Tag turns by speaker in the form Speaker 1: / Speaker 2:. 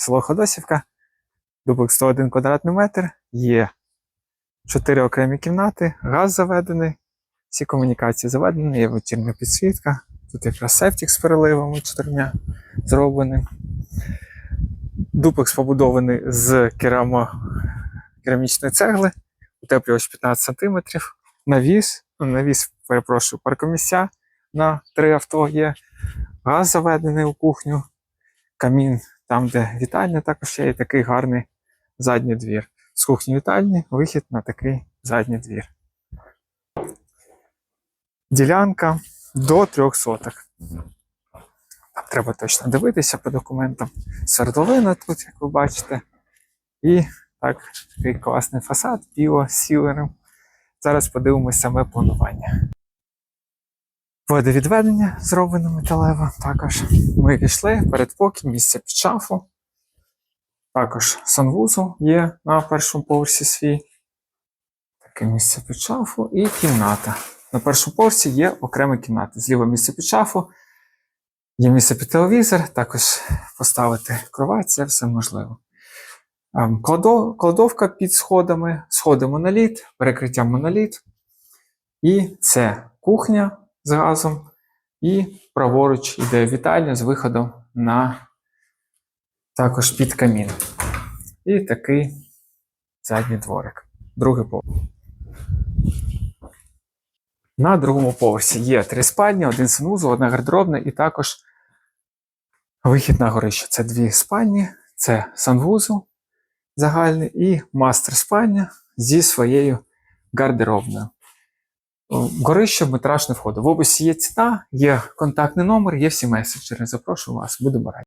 Speaker 1: село Ходосівка, дуплекс 101 квадратний метр, є чотири окремі кімнати, газ заведений, всі комунікації заведені, є вечірня підсвітка. Тут якраз септик з переливами чотирма зроблений. Дуплекс побудований з керамо... керамічної цегли, утеплювач 15 см, навіс, навіс, перепрошую, паркомісця на три авто є, газ заведений у кухню, камін там, де вітальня, також є і такий гарний задній двір. З кухні вітальні вихід на такий задній двір. Ділянка до трьох соток. Там треба точно дивитися по документам. Свердловина тут, як ви бачите. І так, такий класний фасад, біло з сілером. Зараз подивимось саме планування. Водовідведення зроблено металево. Також ми пішли передпокій, місце під шафу. Також санвузол є на першому поверсі свій. Таке місце під шафу і кімната. На першому поверсі є окрема кімната. Зліва місце під шафу, є місце під телевізор, також поставити кровать, це все можливо. Ем, Кладовка під сходами, сходи моноліт, перекриття моноліт. І це кухня з газом. І праворуч іде вітальня з виходом на також під камін. І такий задній дворик. Другий поверх. На другому поверсі є три спальні, один санвузол, одна гардеробна і також вихід на горище. Це дві спальні, це санвузол загальний і мастер спальня зі своєю гардеробною. Горище метраж не входить. В описі є ціна, є контактний номер, є всі меседжери. Запрошую вас, будемо раді.